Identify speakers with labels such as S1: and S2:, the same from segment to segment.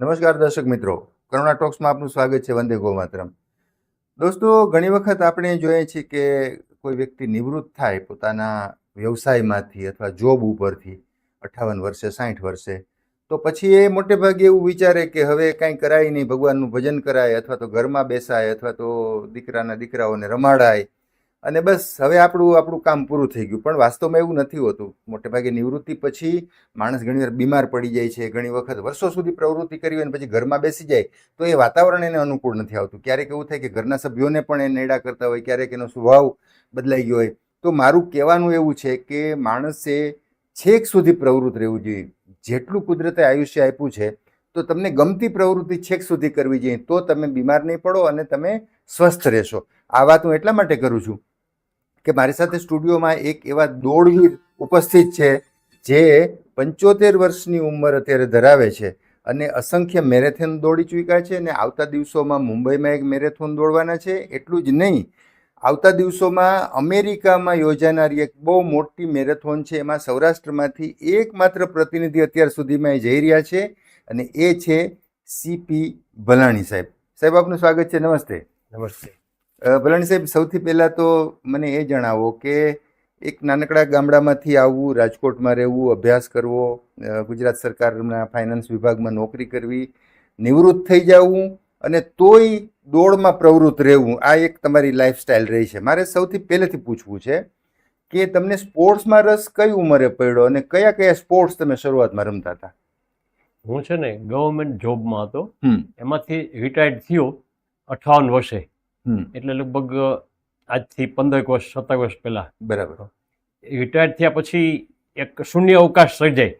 S1: નમસ્કાર દર્શક મિત્રો. કરુણા ટોક્સમાં આપનું સ્વાગત છે વંદે ગો માતરમ દોસ્તો, ઘણી વખત આપણે જોઈએ છીએ કે કોઈ વ્યક્તિ નિવૃત્ત થાય પોતાના વ્યવસાયમાંથી અથવા જોબ ઉપરથી અઠ્ઠાવન વર્ષે સાઠ વર્ષે, તો પછી એ મોટે ભાગે એવું વિચારે કે હવે કાંઈ કરાય નહીં, ભગવાનનું ભજન કરાય અથવા તો ઘરમાં બેસાય અથવા તો દીકરાના દીકરાઓને રમાડાય અને બસ, હવે આપણું આપણું કામ પૂરું થઈ ગયું. પણ વાસ્તવમાં એવું નથી હોતું. મોટેભાગે નિવૃત્તિ પછી માણસ ઘણીવાર બીમાર પડી જાય છે. ઘણી વખત વર્ષો સુધી પ્રવૃત્તિ કરી હોય અને પછી ઘરમાં બેસી જાય, તો એ વાતાવરણ એને અનુકૂળ નથી આવતું. ક્યારેક એવું થાય કે ઘરના સભ્યોને પણ એ નેડા કરતા હોય, ક્યારેક એનો સ્વભાવ બદલાઈ ગયો હોય. તો મારું કહેવાનું એવું છે કે માણસે છેક સુધી પ્રવૃત્ત રહેવું જોઈએ. જેટલું કુદરતે આયુષ્ય આપ્યું છે, તો તમને ગમતી પ્રવૃત્તિ છેક સુધી કરવી જોઈએ. તો તમે બીમાર નહીં પડો અને તમે સ્વસ્થ રહેશો. આ વાત હું એટલા માટે કરું છું કે મારી સાથે સ્ટુડિયોમાં એક એવા દોડવીર ઉપસ્થિત છે જે પંચોતેર વર્ષની ઉંમર અત્યારે ધરાવે છે અને અસંખ્ય મેરેથોન દોડી ચૂક્યા છે અને આવતા દિવસોમાં મુંબઈમાં એક મેરેથોન દોડવાના છે. એટલું જ નહીં, આવતા દિવસોમાં અમેરિકામાં યોજાનારી એક બહુ મોટી મેરેથોન છે. એમાં સૌરાષ્ટ્રમાંથી એકમાત્ર પ્રતિનિધિ અત્યાર સુધીમાં એ જઈ રહ્યા છે અને એ છે સીપી ભલાણી સાહેબ. સાહેબ, આપનું સ્વાગત છે. નમસ્તે.
S2: નમસ્તે.
S1: ભલાણી સાહેબ સૌથી પહેલાં તો મને એ જણાવો કે એક નાનકડા ગામડામાંથી આવવું રાજકોટમાં રહેવું અભ્યાસ કરવો ગુજરાત સરકારના ફાઇનાન્સ વિભાગમાં નોકરી કરવી નિવૃત્ત થઈ જવું અને તોય દોડમાં પ્રવૃત્ત રહેવું આ એક તમારી લાઈફસ્ટાઈલ રહી છે. મારે સૌથી પહેલેથી પૂછવું છે કે તમને સ્પોર્ટ્સમાં રસ કઈ ઉંમરે પડ્યો અને કયા કયા સ્પોર્ટ્સ તમે શરૂઆતમાં રમતા હતા?
S2: હું છે ને ગવર્મેન્ટ જોબમાં હતો. એમાંથી રિટાયર્ડ થયો અઠાવન વર્ષે. એટલે લગભગ આજથી પંદર વર્ષ સત્તર વર્ષ પહેલા.
S1: બરાબર.
S2: રિટાયર્ડ થયા પછી એક શૂન્ય અવકાશ સર્જાય.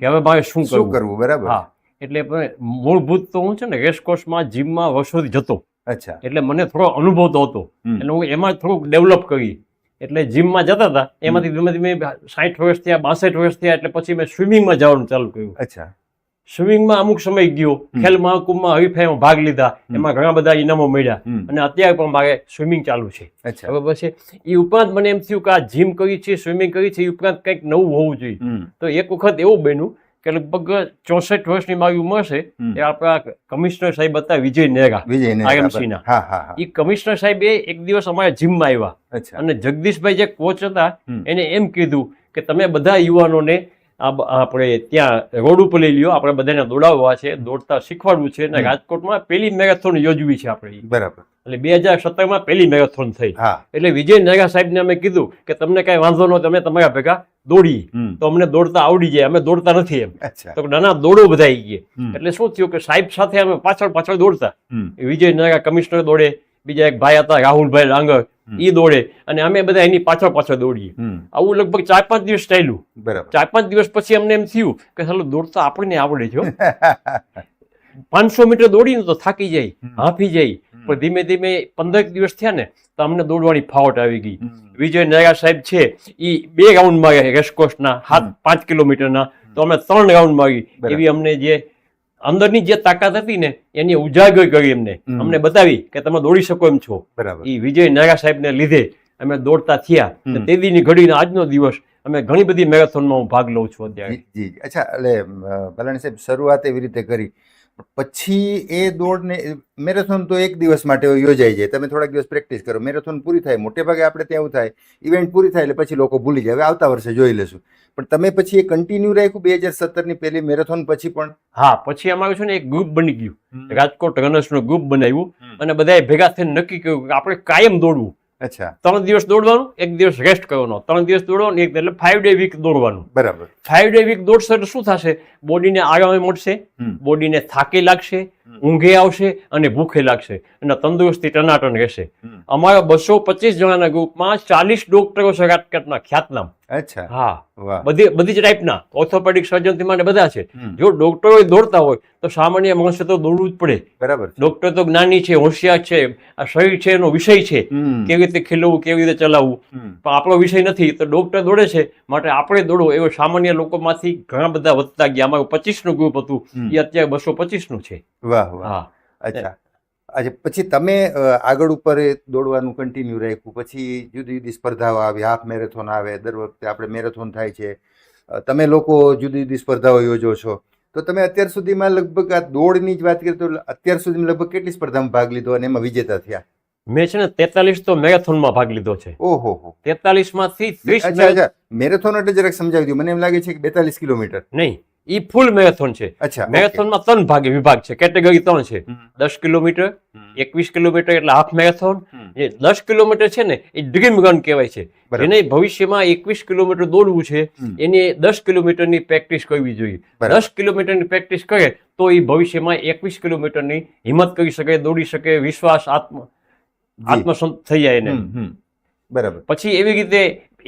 S2: કે હવે મારે શું
S1: શું
S2: કરવું?
S1: બરાબર.
S2: હા. એટલે મૂળભૂત તો હું છે ને રેસકોર્સમાં જીમમાં વર્ષોથી જતો.
S1: અચ્છા.
S2: એટલે મને થોડો અનુભવ તો હતો. એટલે હું એમાં થોડુંક ડેવલપ કરી. એટલે જીમમાં જતા હતા. એમાંથી ધીમે ધીમે સાઠ વર્ષ થયા બાસઠ વર્ષ થયા એટલે પછી મેં સ્વિમિંગમાં જવાનું ચાલુ કર્યું.
S1: અચ્છા.
S2: સ્વિમિંગમાં અમુક સમય ગયો. ખેલ મહાકુંભમાં હરીફાઈમાં ભાગ લીધા. એમાં ઘણા બધા ઇનામો મળ્યા. અને અત્યારે પણ મારે સ્વિમિંગ ચાલુ છે. બરાબર છે એ ઉપરાંત મને એમ થયું કે આ જીમ કરી છે સ્વિમિંગ કરી છે એ ઉપરાંત કંઈક નવું હોવું જોઈએ. તો એક વખત એવું બન્યું કે લગભગ ચોસઠ વર્ષની મારી ઉંમર છે એ આપણા કમિશનર સાહેબ હતા વિજય નેગા
S1: આઈએમસી ને
S2: એ કમિશનર સાહેબે એક દિવસ અમારા જીમમાં આવ્યા. અને જગદીશભાઈ જે કોચ હતા એને એમ કીધું કે તમે બધા યુવાનોને આપણે ત્યાં રોડ ઉપર લઈ લ્યો. આપણે બધાને દોડાવવા છે દોડતા શીખવાડવું છે અને રાજકોટમાં પહેલી મેરેથોન યોજવી છે આપણે.
S1: બરાબર.
S2: એટલે બે હજાર સત્તરમાં પહેલી મેરેથોન થઈ. એટલે વિજય નાગા સાહેબને અમે કીધું કે તમને કાંઈ વાંધો ન તમે તમારા ભેગા દોડી તો અમને દોડતા આવડી જાય અમે દોડતા નથી એમ. તો કે ના ના દોડો બધા આવી
S1: ગયા
S2: એટલે શું થયું કે સાહેબ સાથે અમે પાછળ પાછળ દોડતા. વિજય નાગા કમિશનર દોડે બીજા એક ભાઈ હતા રાહુલભાઈ ડાંગર. એ દોડે અને અમે બધા એની પાછળ પાછળ દોડીએ. આવું લગભગ ચાર પાંચ દિવસ ચાલ્યું.
S1: બરાબર.
S2: ચાર પાંચ દિવસ પછી અમને એમ થયું કે ચાલો દોડતા આપણને આવડે છે પાંચસો મીટર દોડીને તો થાકી જાય હાંફી જાય. પણ ધીમે ધીમે પંદર દિવસ થયા ને તો અમને દોડવાની ફાવટ આવી ગઈ. વિજય નાયા સાહેબ છે એ બે રાઉન્ડ માર્યા રેસકોર્સના હાથ
S1: પાંચ
S2: પાંચ કિલોમીટરના. તો અમે ત્રણ રાઉન્ડમાં
S1: બરાબર.
S2: એવી અમને જે અંદરની જે તાકાત હતી ને એની ઉજાગર કરી એમને. અમને બતાવી કે તમે દોડી શકો એમ છો.
S1: બરાબર.
S2: એ વિજય નાયરા સાહેબને લીધે અમે દોડતા થયા.
S1: હમ.
S2: અને તે દીની ઘડીનો આજનો દિવસ અમે ઘણી બધી મેરેથોનમાં હું ભાગ લઉં છું અત્યારે.
S1: જી અચ્છા એટલે પલાણી સાહેબ શરૂઆત એવી રીતે કરી. પછી એ દોડને મેરેથોન તો એક દિવસ માટે યોજાઈ જાય. તમે થોડાક દિવસ પ્રેક્ટિસ કરો. મેરેથોન પૂરી થાય મોટે ભાગે આપણે ત્યાં એવું થાય ઇવેન્ટ પૂરી થાય એટલે પછી લોકો ભૂલી જાય. હવે આવતા વર્ષે જોઈ લેશું. પણ તમે પછી એ કન્ટિન્યુ રાખ્યું બે હજાર સત્તરની પહેલી મેરેથોન પછી પણ?
S2: હા પછી અમારું છે ને એક ગ્રુપ બની ગયું. રાજકોટ રનર્સનું ગ્રુપ બનાવ્યું. અને બધાએ ભેગા થઈને નક્કી કર્યું કે આપણે કાયમ દોડવું.
S1: અચ્છા.
S2: ત્રણ દિવસ દોડવાનું એક દિવસ રેસ્ટ કરવાનો. ત્રણ દિવસ દોડવાનું એક એટલે ફાઈવ ડે વીક દોડવાનું.
S1: બરાબર.
S2: ફાઈવ ડે વીક દોડશે એટલે શું થશે? બોડીને આરામ મળશે બોડીને થાકી લાગશે ઊંઘે આવશે અને ભૂખે લાગશે અને તંદુરસ્તી ટનાટન રહેશે. અમારા બસો પચીસ જણાના ગ્રુપમાં ચાલીસ ડોક્ટરો છે રાજકોટના ખ્યાતનામ.
S1: અચ્છા.
S2: હા. બધી બધી જ ટાઈપના. ઓર્થોપેડિક સર્જનથી માટે બધા છે. જો ડોક્ટરો દોડતા હોય તો સામાન્ય માણસે તો દોડવું જ પડે.
S1: બરાબર
S2: ડોક્ટર તો જ્ઞાની છે હોશિયાર છે આ શરીર છે એનો વિષય છે. કેવી રીતે ખેલવું કેવી રીતે ચલાવવું? પણ આપણો વિષય નથી તો ડોક્ટર દોડે છે માટે આપણે દોડો. એવો સામાન્ય લોકોમાંથી ઘણા બધા વધતા ગયા. અમારું પચીસનું ગ્રુપ હતું. એ અત્યારે બસો પચીસનું છે.
S1: વાહ વાહ.
S2: હા.
S1: અચ્છા. અચ્છા પછી તમે આગળ ઉપર દોડવાનું કન્ટિન્યુ રાખ્યું પછી જુદી જુદી સ્પર્ધાઓ આવી હાફ મેરેથોન આવે દર વખતે આપણે મેરેથોન થાય છે. તમે લોકો જુદી જુદી સ્પર્ધાઓ યોજો છો. તો તમે અત્યાર સુધીમાં લગભગ આ દોડની જ વાત કરીએ તો અત્યાર સુધીમાં લગભગ કેટલી સ્પર્ધામાં ભાગ લીધો અને એમાં વિજેતા થયા?
S2: મેં છે ને તેતાલીસ તો મેરેથોનમાં ભાગ લીધો છે.
S1: ઓહો હો.
S2: તેતાલીસમાંથી ત્રીસ
S1: મેરેથોન એટલે જરાક સમજાવી દઉં મને એમ લાગે છે કે બેતાલીસ કિલોમીટર.
S2: નહીં. ઈ ફૂલ મેરેથોન છે. મેરેથોનમાં ત્રણ ભાગે વિભાગ છે. કેટેગરી ત્રણ છે. દસ કિલોમીટર એકવીસ કિલોમીટર એટલે હાફ મેરેથોન.
S1: એ
S2: જે દસ કિલોમીટર છે ને એ ડ્રીમ રન કહેવાય છે. એને ભવિષ્યમાં એકવીસ કિલોમીટર દોડવું છે. એની દસ કિલોમીટરની પ્રેક્ટિસ કરવી જોઈએ. દસ કિલોમીટરની પ્રેક્ટિસ કરે તો એ ભવિષ્યમાં એકવીસ કિલોમીટરની હિંમત કરી શકે દોડી શકે વિશ્વાસ આત્મ આત્મસંત થઈ જાય એને.
S1: બરાબર.
S2: પછી એવી રીતે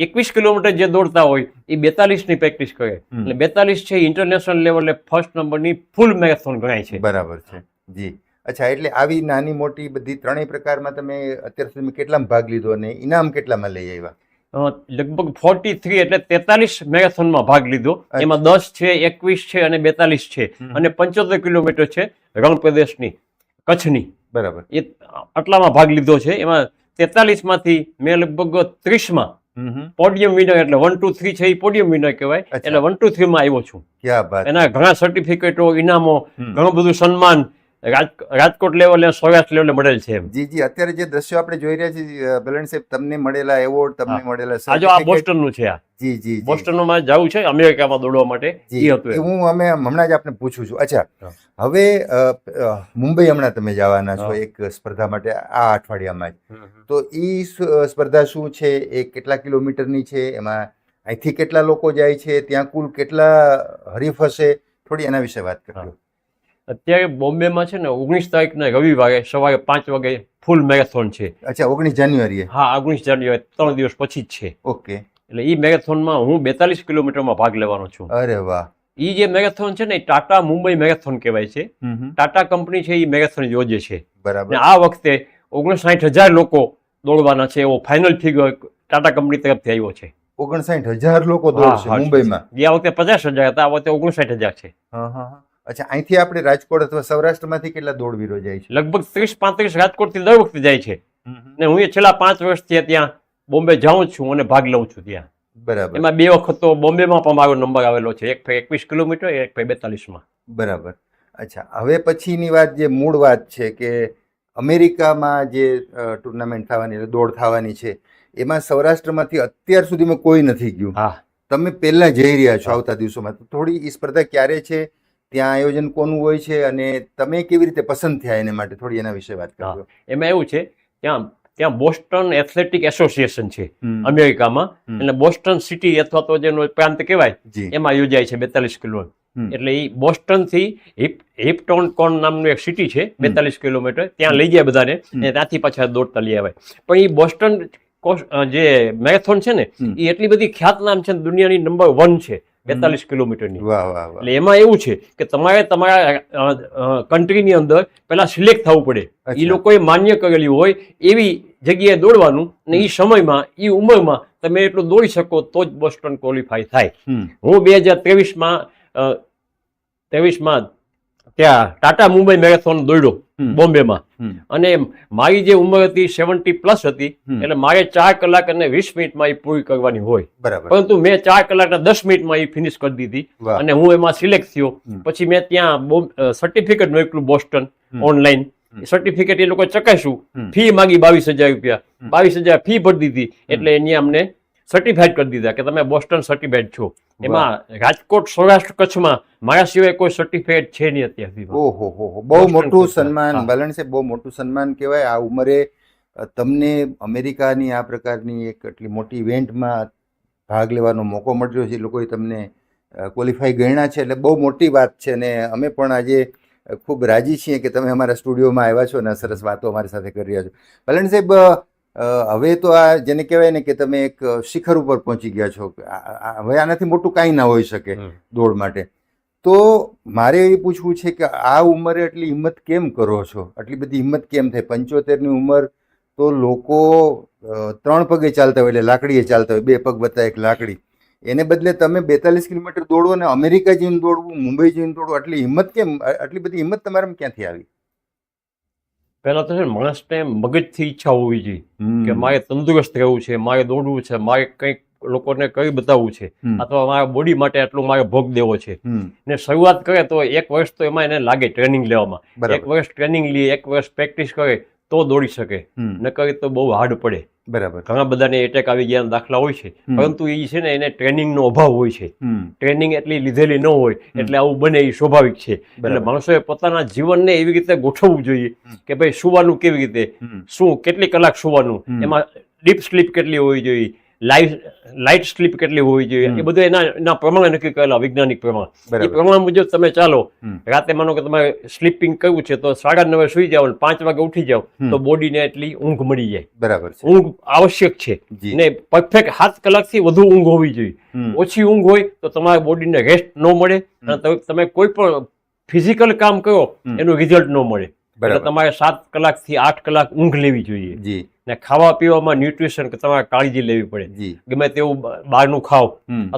S2: એકવીસ કિલોમીટર જે દોડતા હોય એ બેતાલીસની પ્રેક્ટિસ કરે એટલે બેતાલીસ છે ઇન્ટરનેશનલ લેવલે ફર્સ્ટ નંબરની ફૂલ મેરેથોન ગણાય છે.
S1: બરાબર છે. જી. અચ્છા એટલે આવી નાની મોટી બધી ત્રણેય પ્રકારમાં તમે અત્યાર સુધી કેટલામાં ભાગ લીધો અને ઇનામ કેટલામાં લઈ આવ્યા?
S2: લગભગ ફોર્ટી થ્રી એટલે તેતાલીસ મેરેથોનમાં ભાગ લીધો. એમાં દસ છે એકવીસ છે અને બેતાલીસ છે. અને પંચોતેર કિલોમીટર છે રણ પ્રદેશની કચ્છની.
S1: બરાબર.
S2: એ આટલામાં ભાગ લીધો છે. એમાં તેતાલીસમાંથી મેં લગભગ ત્રીસમાં. પોડિયમ વિનર એટલે વન ટુ થ્રી છે એ પોડિયમ વિનર કહેવાય. એટલે વન ટુ થ્રી માં આવ્યો છું. એના ઘણા સર્ટિફિકેટો ઇનામો ઘણું બધું સન્માન રાજકોટ લેવલે સૌરાષ્ટ્ર લેવલે મળેલ છે
S1: જી જી અત્યારે જે દ્રશ્યો આપણે જોઈ રહ્યા છીએ બલણ સાહેબ તમને મળેલા એવોર્ડ તમને મળેલા
S2: આ જો આ બોસ્ટનનું છે આ.
S1: જી જી.
S2: બોસ્ટનમાં જવું છે અમેરિકામાં દોડવા માટે. એ હતું
S1: હું અમે હમણાં જ આપને પૂછું છું. અચ્છા હવે મુંબઈ હમણાં તમે જવાના છો એક સ્પર્ધા માટે આ અઠવાડિયામાં જ. તો એ સ્પર્ધા શું છે? એ કેટલા કિલોમીટરની છે? એમાં અહીંથી કેટલા લોકો જાય છે? ત્યાં કુલ કેટલા હરીફ હશે? થોડી એના વિશે વાત કરજો.
S2: અત્યારે બોમ્બેમાં છે ને ઓગણીસ તારીખના રવિવારે સવારે પાંચ વાગે ફૂલ મેરેથોન છે.
S1: અચ્છા ઓગણીસ જાન્યુઆરીએ?
S2: હા ઓગણીસ જાન્યુઆરી ત્રણ દિવસ પછી જ છે.
S1: ઓકે.
S2: એટલે એ મેરેથોનમાં હું બેતાલીસ કિલોમીટરમાં ભાગ લેવાનો છું.
S1: અરે વાહ.
S2: એ જે મેરેથોન છે ને એ ટાટા મુંબઈ મેરેથોન કહેવાય છે. ટાટા કંપની છે એ મેરેથોન યોજે છે.
S1: બરાબર.
S2: આ વખતે ઓગણસાઠ હજાર લોકો દોડવાના છે એવો ફાઇનલ ફિગર ટાટા કંપની તરફથી આવ્યો છે.
S1: ઓગણસાઠ હજાર લોકો દોડશે મુંબઈમાં?
S2: ગયા વખતે પચાસ હજાર હતા આ વખતે ઓગણસાઠ હજાર છે.
S1: હા હા. અચ્છા અહીંથી આપણે રાજકોટ અથવા સૌરાષ્ટ્રમાંથી કેટલા દોડવીરો જાય છે?
S2: લગભગ ત્રીસ પાંત્રીસ રાજકોટથી દર વખતે જાય છે. ને હું એ છેલ્લા પાંચ વર્ષથી ત્યાં બોમ્બે જાઉં છું અને ભાગ લઉં છું ત્યાં.
S1: બરાબર.
S2: એમાં બે વખત તો બોમ્બેમાં પણ મારો નંબર આવેલો છે. એક ફે એકવીસ કિલોમીટર એક ફે બેતાલીસમાં.
S1: બરાબર. અચ્છા હવે પછીની વાત જે મૂળ વાત છે કે અમેરિકામાં જે ટુર્નામેન્ટ થવાની દોડ થવાની છે એમાં સૌરાષ્ટ્રમાંથી અત્યાર સુધીમાં કોઈ નથી ગયું.
S2: હા.
S1: તમે પહેલાં જઈ રહ્યા છો આવતા દિવસોમાં. તો થોડી એ સ્પર્ધા ક્યારે છે? ત્યાં આયોજન કોનું હોય છે અને તમે કેવી રીતે પસંદ થયા એના માટે? થોડી એના વિશે વાત કરજો.
S2: એમાં એવું છે ત્યાં ત્યાં બોસ્ટન એથ્લેટિક એસોસિએશન છે અમેરિકામાં. એટલે બોસ્ટન સિટી અથવા તો જેનો પ્રાંત કહેવાય એમાં યોજાય છે બેતાલીસ કિલો. એટલે એ બોસ્ટનથી હિપ હિપટોન કોન નામનું એક સિટી છે બેતાલીસ કિલોમીટર. ત્યાં લઈ જાય બધાને. અને ત્યાંથી પાછા દોડતા લઈ આવે. પણ એ બોસ્ટન જે મેરેથોન છે ને એ એટલી બધી ખ્યાતનામ છે ને દુનિયાની નંબર વન છે. બેતાલીસ કિલોમીટરની. એટલે એમાં એવું છે કે તમારે તમારા કન્ટ્રીની અંદર પહેલા સિલેક્ટ થવું પડે. એ લોકોએ માન્ય કરેલી હોય એવી જગ્યાએ દોડવાનું ને એ સમયમાં એ ઉંમરમાં તમે એટલું દોડી શકો તો જ બોસ્ટન ક્વોલિફાય થાય. હું બે હજાર ત્રેવીસમાં ત્રેવીસમાં ત્યાં ટાટા મુંબઈ મેરેથોન દોડ્યો. બોમ્બેમાં. અને મારી જે ઉંમર હતી સેવન્ટી પ્લસ હતી એટલે મારે ચાર કલાક અને વીસ મિનિટમાં એ પૂરી કરવાની હોય. પરંતુ મેં ચાર કલાકના દસ મિનિટમાં એ ફિનિશ કરી દીધી અને હું એમાં સિલેક્ટ થયો. પછી મેં ત્યાં સર્ટિફિકેટ મોકલું બોસ્ટન. ઓનલાઈન સર્ટિફિકેટ એ લોકો ચકાસ્યું. ફી માગી બાવીસ હજાર રૂપિયા.
S1: બાવીસ
S2: હજાર ફી ભરી દીધી. એટલે એની અમને સર્ટિફાઈડ કરી દીધા કે તમે બોસ્ટન સર્ટિફાઈડ છો. એમાં રાજકોટ સૌરાષ્ટ્ર કચ્છમાં મારા સિવાય કોઈ સર્ટિફિકેટ છે નહીં અત્યાર સુધી.
S1: ઓહો હો બહુ મોટું સન્માન ભલણ છે બહુ મોટું સન્માન કહેવાય. આ ઉંમરે તમને અમેરિકાની આ પ્રકારની એક એટલી મોટી ઇવેન્ટમાં ભાગ લેવાનો મોકો મળ્યો છે. એ લોકોએ તમને ક્વોલિફાઈ ગણ્યા છે. એટલે બહુ મોટી વાત છે. અને અમે પણ આજે ખૂબ રાજી છીએ કે તમે અમારા સ્ટુડિયોમાં આવ્યા છો અને સરસ વાતો અમારી સાથે કરી રહ્યા છો. પલણ સાહેબ હવે તો આ જેને કહેવાય ને કે તમે એક શિખર ઉપર પહોંચી ગયા છો હવે આનાથી મોટું કાંઈ ના હોઈ શકે દોડ માટે. તો મારે એ પૂછવું છે કે આ ઉંમરે આટલી હિંમત કેમ કરો છો? આટલી બધી હિંમત કેમ થાય પંચોતેરની ઉંમર તો લોકો ત્રણ પગે ચાલતા હોય એટલે લાકડીએ ચાલતા હોય બે પગ બતા એક લાકડી. એને બદલે તમે બેતાલીસ કિલોમીટર દોડો ને અમેરિકા જઈને દોડવું મુંબઈ જઈને દોડવું આટલી હિંમત કેમ આટલી બધી હિંમત તમારામાં ક્યાંથી આવી?
S2: પહેલા તો છે ને માણસને મગજથી ઈચ્છા હોવી જોઈએ કે મારે તંદુરસ્ત રહેવું છે મારે દોડવું છે મારે કંઈક લોકોને કઈ બતાવવું છે અથવા મારા બોડી માટે આટલું મારે ભોગ દેવો છે. ને શરૂઆત કરે તો એક વર્ષ તો એમાં એને લાગે ટ્રેનિંગ લેવામાં. એક વર્ષ ટ્રેનિંગ લે એક વર્ષ પ્રેક્ટિસ કરે તો દોડી શકે.
S1: ન
S2: કરે તો બહુ હાર્ડ પડે.
S1: બરાબર.
S2: ઘણા બધાને એટેક આવી ગયા દાખલા હોય છે. પરંતુ એ છે ને એને ટ્રેનિંગનો અભાવ હોય છે. ટ્રેનિંગ એટલી લીધેલી ન હોય એટલે આવું બને એ સ્વાભાવિક છે. એટલે માણસોએ પોતાના જીવનને એવી રીતે ગોઠવવું જોઈએ કે ભાઈ સુવાનું કેવી રીતે. શું કેટલી કલાક સુવાનું? એમાં ડીપ સ્લીપ કેટલી હોવી જોઈએ? લાઈટ લાઇટ સ્લીપ કેટલી હોવી જોઈએ? એ બધું એના એના પ્રમાણે નક્કી કરેલા વૈજ્ઞાનિક પ્રમાણ. એ પ્રમાણ મુજબ તમે ચાલો રાતે માનો કે તમારે સ્લીપિંગ કરવું છે તો સાડા નવે સુઈ જાઓ પાંચ વાગે ઉઠી જાઓ તો બોડીને એટલી ઊંઘ મળી જાય.
S1: બરાબર
S2: ઊંઘ આવશ્યક છે. ને પરફેક્ટ સાત કલાકથી વધુ ઊંઘ હોવી જોઈએ. ઓછી ઊંઘ હોય તો તમારા બોડીને રેસ્ટ ન મળે અને તમે- કોઈ પણ ફિઝિકલ કામ કરો એનું રિઝલ્ટ ન મળે. એટલે તમારે સાત કલાકથી આઠ કલાક ઊંઘ લેવી જોઈએ.
S1: જી.
S2: ને ખાવા પીવામાં ન્યુટ્રિશન તમારે કાળજી લેવી પડે.
S1: જી.
S2: ગમે તેવું બહારનું ખાવ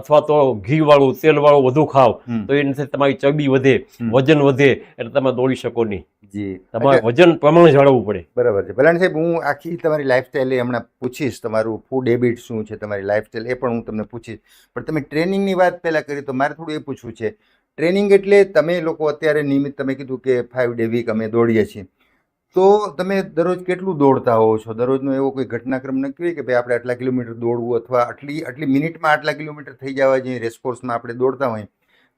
S2: અથવા તો ઘી વાળું તેલ વાળું વધુ ખાવ. તો એનાથી તમારી ચરબી વધે વજન વધે એટલે તમે દોડી શકો નહીં.
S1: જી.
S2: તમારે વજન પ્રમાણે જાળવવું પડે.
S1: બરાબર છે. ભલાણી સાહેબ હું આખી તમારી લાઈફસ્ટાઈલ એ હમણાં પૂછીશ. તમારું ફૂડ હેબિટ શું છે તમારી લાઈફસ્ટાઈલ એ પણ હું તમને પૂછીશ. પણ તમે ટ્રેનિંગની વાત પહેલાં કરી તો મારે થોડું એ પૂછવું છે. ટ્રેનિંગ એટલે તમે લોકો અત્યારે નિયમિત તમે કીધું કે ફાઇવ ડે વીક અમે દોડીએ છીએ. તો તમે દરરોજ કેટલું દોડતા હોવ છો? દરરોજનો એવો કોઈ ઘટનાક્રમ નક્કી હોય કે ભાઈ આપણે આટલા કિલોમીટર દોડવું અથવા આટલી આટલી મિનિટમાં આટલા કિલોમીટર થઈ જવા જોઈએ રેસકોર્સમાં આપણે દોડતા હોય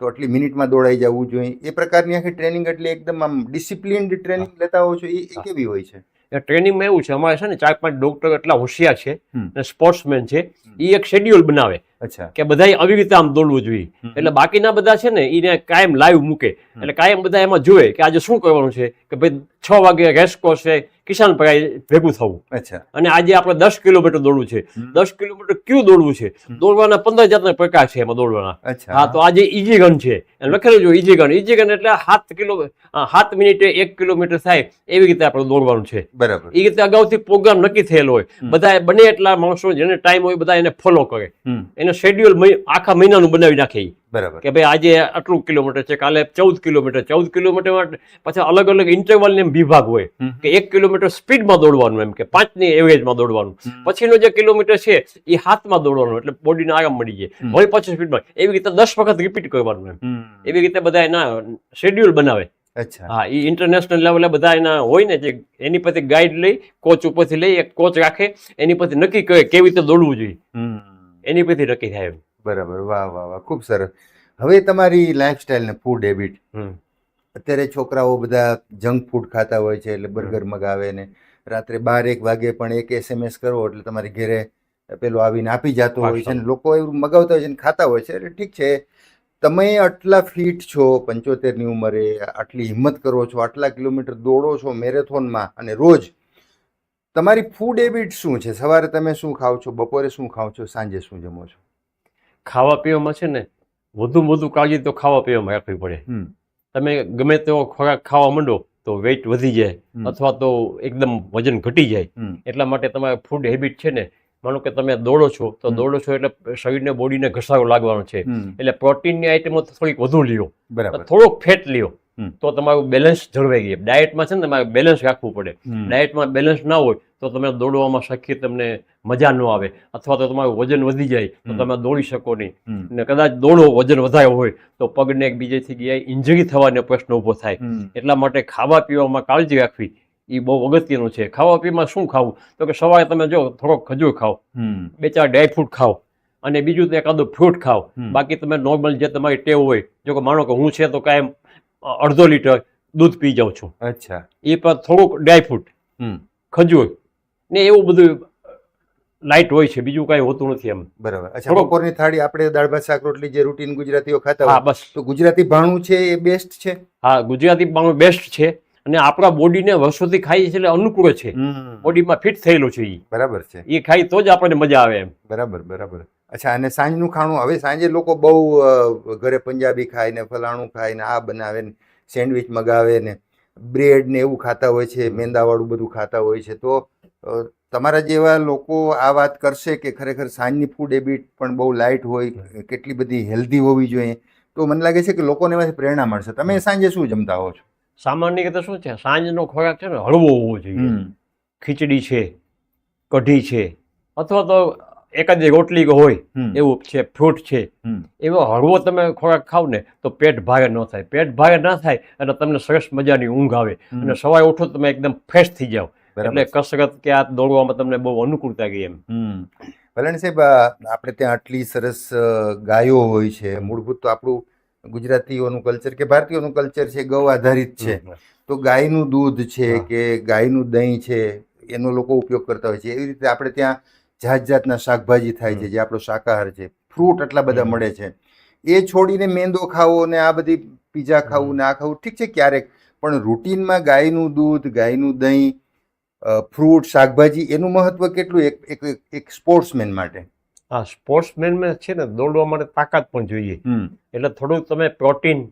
S1: તો આટલી મિનિટમાં દોડાઈ જવું જોઈએ. એ પ્રકારની આખી ટ્રેનિંગ એટલે એકદમ આમ ડિસિપ્લિન્ડ ટ્રેનિંગ લેતા હોવ છો? એ કેવી હોય છે?
S2: એ ટ્રેનિંગમાં એવું છે અમારે છે ને ચાર પાંચ ડોક્ટર એટલા હોશિયાર છે અને સ્પોર્ટ્સમેન છે. એ એક શેડ્યુલ બનાવે. કે બધા આવી રીતે આમ દોડવું જોઈએ. એટલે બાકીના બધા છે ને એને કાયમ લાઈવ મૂકે. એટલે કાયમ બધા એમાં જોવે કે આજે શું કરવાનું છે? કે ભાઈ છ વાગે રેસકોર્સ છે કિસાન પરાઈ ભેગું થવું. અને આજે આપણે દસ કિલોમીટર દોડવું છે. દસ કિલોમીટર ક્યુ દોડવું છે? દોડવાના પંદર જાતના પ્રકાર છે એમાં દોડવાના. હા તો આજે ઈજી ગન છે લખેલું જો ઈજી ગન ઈજી ગન એટલે સાત કિલો સાત મિનિટે એક કિલોમીટર થાય એવી રીતે આપણે દોડવાનું છે.
S1: બરાબર.
S2: એ રીતે અગાઉથી પ્રોગ્રામ નક્કી થયેલો હોય. બધા બને એટલા માણસો જેને ટાઈમ હોય બધા એને ફોલો કરે.
S1: હમ.
S2: એને શેડ્યુલ આખા મહિનાનું બનાવી નાખે
S1: બરાબર.
S2: કે ભાઈ આજે આટલું કિલોમીટર છે કાલે ચૌદ કિલોમીટર ચૌદ કિલોમીટર માટે પછી અલગ અલગ ઇન્ટરવલ ને વિભાગ હોય. કે એક કિલોમીટર સ્પીડમાં દોડવાનું એમ કે પાંચની એવરેજમાં દોડવાનું. પછીનો જે કિલોમીટર છે એ હાથમાં દોડવાનું એટલે બોડીને આરામ મળી જાય. વળી પાછી સ્પીડમાં એવી રીતે દસ વખત રિપીટ કરવાનું એમ. એવી રીતે બધા એના શેડ્યુલ બનાવે.
S1: અચ્છા.
S2: હા એ ઇન્ટરનેશનલ લેવલે બધા એના હોય ને જે એની પરથી ગાઈડ લઈ કોચ ઉપરથી લઈ એક કોચ રાખે એની પરથી નક્કી કરે કેવી રીતે દોડવું જોઈએ. એની પરથી નક્કી થાય એમ.
S1: બરાબર. વાહ વાહ વાહ. ખૂબ સરસ. હવે તમારી લાઈફસ્ટાઈલ ને ફૂડ હેબિટ. અત્યારે છોકરાઓ બધા જંક ફૂડ ખાતા હોય છે એટલે બર્ગર મગાવે ને રાત્રે બાર એક વાગે પણ એક એસએમએસ કરો એટલે તમારી ઘરે પેલો આવીને આપી જતો હોય છે ને લોકો એવું મગાવતા હોય છે ને ખાતા હોય છે. એટલે ઠીક છે. તમે આટલા ફિટ છો પંચોતેરની ઉંમરે આટલી હિંમત કરો છો આટલા કિલોમીટર દોડો છો મેરેથોનમાં અને રોજ તમારી ફૂડ હેબિટ શું છે? સવારે તમે શું ખાઓ છો? બપોરે શું ખાઓ છો? સાંજે શું જમો છો?
S2: ખાવા પીવામાં છે ને વધુ વધુ કાળજી તો ખાવા પીવામાં રાખવી પડે. તમે ગમે તેવો ખોરાક ખાવા માંડો તો વેઇટ વધી જાય અથવા તો એકદમ વજન ઘટી જાય. એટલા માટે તમારે ફૂડ હેબિટ છે ને માનો કે તમે દોડો છો તો દોડો છો એટલે શરીરને બોડીને ઘસારો લાગવાનો છે. એટલે પ્રોટીનની આઈટમો થોડીક વધુ લ્યો.
S1: બરાબર.
S2: થોડોક ફેટ લ્યો. તો તમારું બેલેન્સ જળવાઈ ગયું. ડાયટમાં છે ને તમારે બેલેન્સ રાખવું પડે. ડાયટમાં બેલેન્સ ના હોય તો તમે દોડવામાં શક્ય તમને મજા ન આવે. અથવા તો તમારું વજન વધી જાય તો તમે દોડી શકો નહીં. ને કદાચ દોડો વજન વધારે હોય તો પગને એક બીજેથી ગયા ઇન્જરી થવાનો પ્રશ્ન ઊભો થાય. એટલા માટે ખાવા પીવામાં કાળજી રાખવી એ બહુ અગત્યનું છે. ખાવા પીવામાં શું ખાવું? તો કે સવારે તમે જો થોડોક ખજૂર ખાઓ બે ચાર ડ્રાયફ્રૂટ ખાઓ અને બીજું તો એકાદું ફ્રૂટ ખાઓ. બાકી તમે નોર્મલ જે તમારી ટેવ હોય જો કે માનો કે હું છે તો કાયમ અડધો લીટર દૂધ પી જાઉં છું.
S1: અચ્છા.
S2: એ પર થોડુંક ડ્રાયફ્રૂટ ખજૂર. ને એવું બધું લાઇટ હોય છે બીજું કાંઈ હોતું નથી એમ.
S1: બરાબર. અચ્છા બપોરની થાળી આપણે દાળ ભાત શાક રોટલી જે રૂટીન ગુજરાતીઓ ખાતા
S2: હા બસ.
S1: તો ગુજરાતી ભાણું છે એ બેસ્ટ છે?
S2: હા ગુજરાતી ભાણું બેસ્ટ છે અને આપણા બોડીને વર્ષોથી ખાઈએ છીએ એટલે અનુકૂળ છે. બોડીમાં ફિટ થયેલું છે એ
S1: બરાબર છે.
S2: એ ખાઈ તો જ આપણને મજા આવે એમ.
S1: બરાબર બરાબર. અચ્છા અને સાંજનું ખાણું? હવે સાંજે લોકો બહુ ઘરે પંજાબી ખાય ને ફલાણું ખાય ને આ બનાવે ને સેન્ડવિચ મગાવે ને બ્રેડ ને એવું ખાતા હોય છે મેંદાવાળું બધું ખાતા હોય છે. તો તમારા જેવા લોકો આ વાત કરશે કે ખરેખર સાંજની ફૂડ હેબિટ પણ બહુ લાઇટ હોય કેટલી બધી હેલ્ધી હોવી જોઈએ? તો મને લાગે છે કે લોકોને એમાંથી પ્રેરણા મળશે. તમે સાંજે શું જમતા હો છો?
S2: સામાન્ય રીતે શું છે? સાંજનો ખોરાક છે ને હળવો હોવો જોઈએ. ખીચડી છે કઢી છે અથવા તો એકાદી રોટલી હોય. એવું છે ફ્રૂટ છે એવો હળવો તમે ખોરાક ખાવ ને તો પેટ ભારે ન થાય. પેટ ભારે ના થાય અને તમને સરસ મજાની ઊંઘ આવે. અને સવારે ઉઠો તમે એકદમ ફ્રેશ થઈ જાઓ. એટલે કસરત કે આ દોડવામાં તમને બહુ અનુકૂળતા ગઈ એમ.
S1: હમ. સાહેબ આપણે ત્યાં આટલી સરસ ગાયો હોય છે મૂળભૂત તો આપણું ગુજરાતીઓનું કલ્ચર કે ભારતીયોનું કલ્ચર છે ગૌ આધારિત છે. તો ગાયનું દૂધ છે. કે ગાયનું દહીં છે એનો લોકો ઉપયોગ કરતા હોય છે. એવી રીતે આપણે ત્યાં જાત જાતના શાકભાજી થાય છે જે આપણો શાકાહાર છે ફ્રૂટ આટલા બધા મળે છે. એ છોડીને મેંદો ખાવો ને આ બધી પીઝા ખાવું ને આ ખાવું ઠીક છે ક્યારેક પણ રૂટીનમાં ગાયનું દૂધ ગાયનું દહીં ફ્રૂટ શાકભાજી એનું મહત્વ કેટલું? એક એક એક- સ્પોર્ટ્સમેન માટે.
S2: હા સ્પોર્ટ્સમેનમાં છે ને દોડવા માટે તાકાત પણ જોઈએ. એટલે થોડુંક તમે પ્રોટીન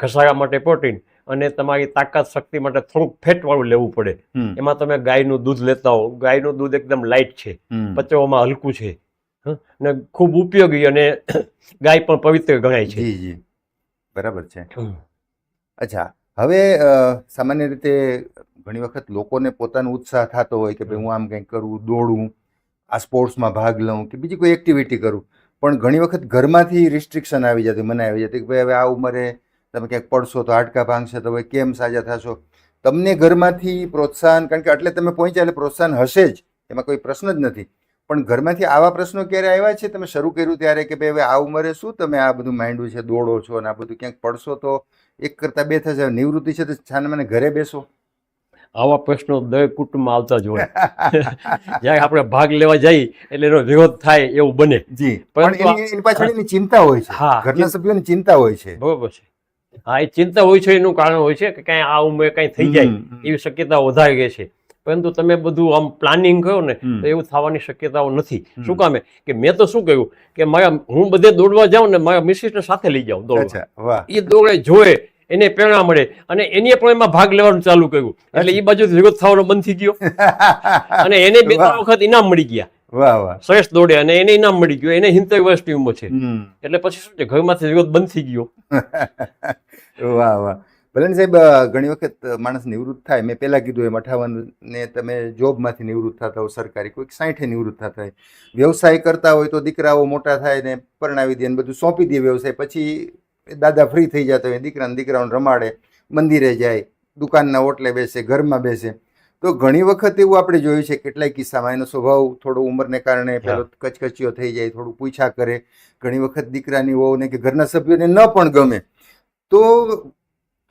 S2: ઘસારા માટે પ્રોટીન અને તમારી તાકાત શક્તિ માટે થોડુંક ફેટ વાળું લેવું પડે. એમાં તમે ગાયનું દૂધ લેતા હો. ગાયનું દૂધ એકદમ લાઇટ છે. પચવામાં હલકું છે? અને ખૂબ ઉપયોગી અને ગાય પણ પવિત્ર ગણાય છે.
S1: જી જી. બરાબર છે. અચ્છા. હવે સામાન્ય રીતે ઘણી વખત લોકોને પોતાનો ઉત્સાહ થતો હોય કે ભાઈ હું આમ કંઈક કરું દોડું આ સ્પોર્ટ્સમાં ભાગ લઉં કે બીજી કોઈ એક્ટિવિટી કરું. પણ ઘણી વખત ઘરમાંથી રિસ્ટ્રિક્શન આવી જતી મને આવી જતી કે ભાઈ હવે આ ઉંમરે તમે ક્યાંક પડશો તો હાડકા ભાંગશે તો ભાઈ કેમ સાજા થશો? તમને ઘરમાંથી પ્રોત્સાહન કારણ કે એટલે તમે પહોંચ્યા એટલે પ્રોત્સાહન હશે જ એમાં કોઈ પ્રશ્ન જ નથી. પણ ઘરમાંથી આવા પ્રશ્નો ક્યારે આવ્યા છે? તમે શરૂ કર્યું ત્યારે કે ભાઈ હવે આ ઉંમરે શું તમે આ બધું માંડ્યું છે દોડો છો અને આ બધું ક્યાંક પડશો તો એક કરતાં બે થશે નિવૃત્તિ છે તો છાને મને ઘરે બેસો.
S2: આવા પ્રશ્નો દરેક કુટુંબમાં આવતા જ હોય. જ્યારે આપણે ભાગ લેવા જઈએ એટલે એનો વિરોધ થાય એવું બને.
S1: જી. પણ એની એની પાછળ એની ચિંતા હોય છે.
S2: હા,
S1: ઘરના સભ્યોની ચિંતા હોય છે.
S2: બરોબર છે. હા એ ચિંતા હોય છે એનું કારણ હોય છે કે કાંઈ આ ઉંમરે કાંઈ થઈ જાય. એવી શક્યતા વધારી ગઈ છે. પરંતુ તમે બધું આમ પ્લાનિંગ કરો ને તો એવું થવાની શક્યતાઓ નથી. શું કામે? કે મેં તો શું કહ્યું? કે મારા હું બધે દોડવા જાઉં ને મારા મિસિસને સાથે લઈ જાઉં દોડવા. એ દોડે જોવે એને પ્રેરણા મળે. અને એને પણ એમાં ભાગ લેવાનું ચાલુ કર્યું. એટલે એ બાજુ વિરોધ થવાનો બંધ થઈ ગયો. અને એને બે ત્રણ વખત ઇનામ મળી ગયા.
S1: વાહ વાહ.
S2: સરસ દોડે અને એને ઇનામ મળી ગયું એને વર્ષની ઉંમર છે. એટલે પછી શું છે ઘરમાંથી જગત બંધ થઈ ગયો.
S1: વાહ વાહ. ભલે સાહેબ ઘણી વખત માણસ નિવૃત્ત થાય. મેં પહેલાં કીધું એમ અઠાવન ને તમે જોબમાંથી નિવૃત્ત થતા હો સરકારી કોઈક સાઠે નિવૃત્ત થતા હોય. વ્યવસાય કરતા હોય તો દીકરાઓ મોટા થાય ને પરણાવી દે ને બધું સોંપી દે વ્યવસાય. પછી દાદા ફ્રી થઈ જતા હોય દીકરાને દીકરાઓને રમાડે મંદિરે જાય દુકાનના ઓટલે બેસે ઘરમાં બેસે. તો ઘણી વખત એવું આપણે જોયું છે કેટલાય કિસ્સામાં એનો સ્વભાવ થોડો ઉંમરને કારણે પેલો કચકચીઓ થઈ જાય થોડું પૂછા કરે. ઘણી વખત દીકરાની વહુને કે ઘરના સભ્યોને ન પણ ગમે. તો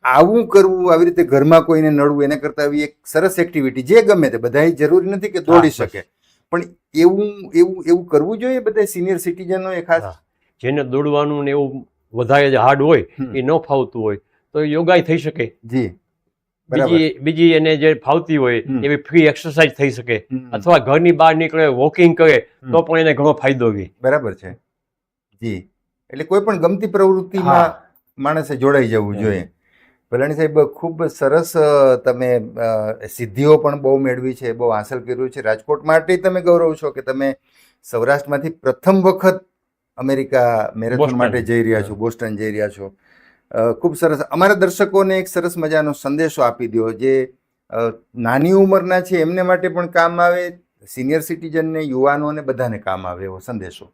S1: આવું કરવું આવી રીતે ઘરમાં કોઈને નડવું એને કરતાં આવી એક સરસ એક્ટિવિટી જે ગમે તે બધા જરૂરી નથી કે દોડી શકે. પણ એવું એવું એવું કરવું જોઈએ બધા સિનિયર સિટીઝનો એ ખાસ?
S2: જેને દોડવાનું ને એવું વધારે જે હાર્ડ હોય એ ન ફાવતું હોય તો યોગાય થઈ શકે.
S1: જી.
S2: બીજી બીજી એને જે ફાવતી હોય એવી ફ્રી એક્સરસાઇઝ થઈ શકે. અથવા ઘરની બહાર નીકળે વોકિંગ કરે તો પણ એને ઘણો ફાયદો રહે
S1: બરાબર છે. જી. એટલે કોઈ પણ ગમતી પ્રવૃત્તિમાં માણસે જોડાઈ જવું જોઈએ. ભલાણી સાહેબ ખૂબ સરસ તમે સિદ્ધિઓ પણ બહુ મેળવી છે બહુ હાંસલ કર્યું છે. રાજકોટ માટે તમે ગૌરવ છો કે તમે સૌરાષ્ટ્રમાંથી પ્રથમ વખત અમેરિકા મેરેથોન માટે જઈ રહ્યા છો બોસ્ટન જઈ રહ્યા છો. ખૂબ સરસ. અમારા દર્શકોને એક સરસ મજાનો સંદેશો આપી દો જે નાની ઉંમરના છે એમને માટે પણ કામ આવે સિનિયર સિટીઝનને યુવાનોને બધાને કામ આવે એવો સંદેશો.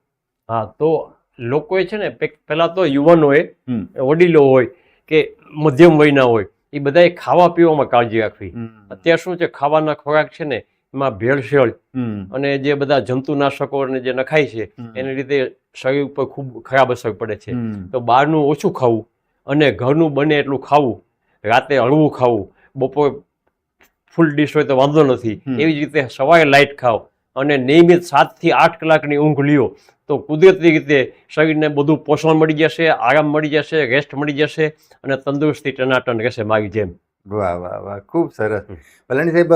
S2: હા તો લોકોએ છે ને પહેલાં તો યુવાનોએ. વડીલો હોય કે મધ્યમ વયના હોય એ બધાએ ખાવા પીવામાં કાળજી રાખવી. અત્યારે શું છે ખાવાના ખોરાક છે ને એમાં ભેળસેળ અને જે બધા જંતુનાશકો અને જે નખાય છે એને લીધે શરીર ઉપર ખૂબ ખરાબ અસર પડે છે. તો બહારનું ઓછું ખાવું અને ઘરનું બને એટલું ખાવું રાતે હળવું ખાવું બપોર ફૂલ ડીશ હોય તો વાંધો નથી. એવી જ રીતે સવારે લાઇટ ખાવ અને નિયમિત સાતથી આઠ કલાકની ઊંઘ લ્યો તો કુદરતી રીતે શરીરને બધું પોષણ મળી જશે આરામ મળી જશે રેસ્ટ મળી જશે અને તંદુરસ્તી ટનાટન રહેશે મારી જેમ.
S1: વાહ વાહ વાહ ખૂબ સરસ. ભલાણી સાહેબ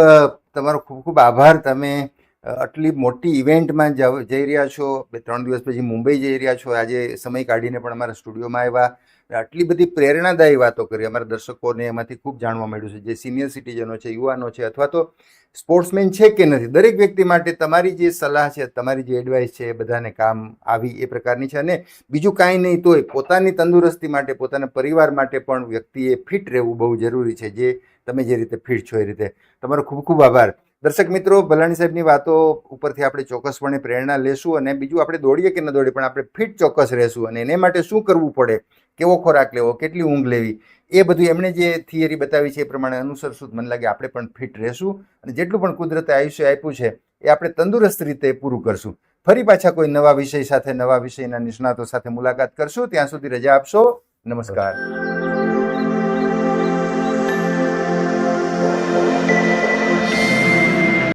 S1: તમારો ખૂબ ખૂબ આભાર. તમે આટલી મોટી ઇવેન્ટમાં જઈ રહ્યા છો. બે ત્રણ દિવસ પછી મુંબઈ જઈ રહ્યા છો. આજે સમય કાઢીને પણ અમારા સ્ટુડિયોમાં આવ્યા. આટલી બધી પ્રેરણાદાયી વાતો કરી. અમારા દર્શકોને એમાંથી ખૂબ જાણવા મળ્યું છે. જે સિનિયર સિટીઝનો છે, યુવાનો છે અથવા તો સ્પોર્ટ્સમેન છે કે નથી, દરેક વ્યક્તિ માટે તમારી જે સલાહ છે, તમારી જે એડવાઇસ છે એ બધાને કામ આવી એ પ્રકારની છે. અને બીજું કાંઈ નહીં, તોય પોતાની તંદુરસ્તી માટે, પોતાના પરિવાર માટે પણ વ્યક્તિએ ફિટ રહેવું બહુ જરૂરી છે, જે તમે જે રીતે ફિટ છો એ રીતે. તમારો ખૂબ ખૂબ આભાર. દર્શક મિત્રો, ભલાણી સાહેબની વાતો ઉપરથી આપણે ચોક્કસપણે પ્રેરણા લેશું અને બીજું આપણે દોડીએ કે ન દોડીએ, પણ આપણે ફિટ ચોક્કસ રહેશું અને એને માટે શું કરવું પડે કેવો ખોરાક લેવો, કેટલી ઊંઘ લેવી, એ બધું એમણે જે થિયરી બતાવી છે એ પ્રમાણે અનુસરશું મને લાગે આપણે પણ ફિટ રહેશું અને જેટલું પણ કુદરતે આયુષ્ય આપ્યું છે એ આપણે તંદુરસ્ત રીતે પૂરું કરશું. ફરી પાછા કોઈ નવા વિષય સાથે, નવા વિષયના નિષ્ણાતો સાથે મુલાકાત કરશું. ત્યાં સુધી રજા આપશો. નમસ્કાર.